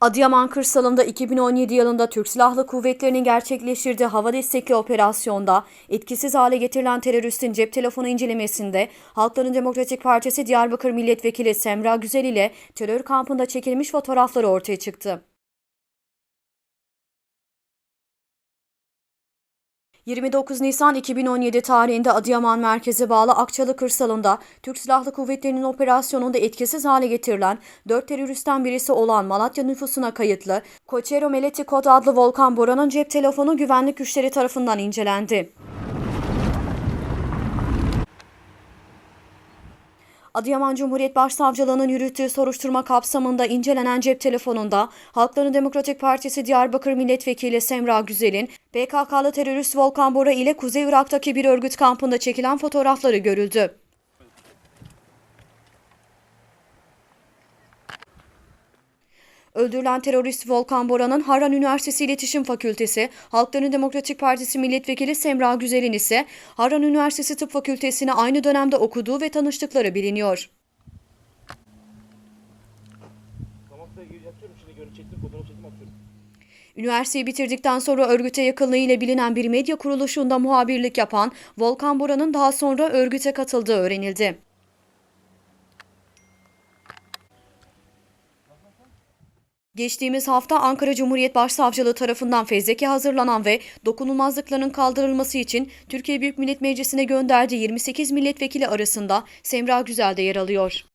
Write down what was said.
Adıyaman kırsalında 2017 yılında Türk Silahlı Kuvvetleri'nin gerçekleştirdiği hava destekli operasyonda etkisiz hale getirilen teröristin cep telefonu incelemesinde Halkların Demokratik Partisi Diyarbakır Milletvekili Semra Güzel ile terör kampında çekilmiş fotoğrafları ortaya çıktı. 29 Nisan 2017 tarihinde Adıyaman merkeze bağlı Akçalı kırsalında Türk Silahlı Kuvvetleri'nin operasyonunda etkisiz hale getirilen 4 teröristten birisi olan Malatya nüfusuna kayıtlı Koçero Meleti Kod adlı Volkan Bora'nın cep telefonu güvenlik güçleri tarafından incelendi. Adıyaman Cumhuriyet Başsavcılığı'nın yürüttüğü soruşturma kapsamında incelenen cep telefonunda Halkların Demokratik Partisi Diyarbakır Milletvekili Semra Güzel'in PKK'lı terörist Volkan Bora ile Kuzey Irak'taki bir örgüt kampında çekilen fotoğrafları görüldü. Öldürülen terörist Volkan Bora'nın Harran Üniversitesi İletişim Fakültesi, Halkların Demokratik Partisi Milletvekili Semra Güzel'in ise Harran Üniversitesi Tıp Fakültesini aynı dönemde okuduğu ve tanıştıkları biliniyor. Üniversiteyi bitirdikten sonra örgüte yakınlığıyla bilinen bir medya kuruluşunda muhabirlik yapan Volkan Bora'nın daha sonra örgüte katıldığı öğrenildi. Geçtiğimiz hafta Ankara Cumhuriyet Başsavcılığı tarafından fezleke hazırlanan ve dokunulmazlıkların kaldırılması için Türkiye Büyük Millet Meclisi'ne gönderdiği 28 milletvekili arasında Semra Güzel de yer alıyor.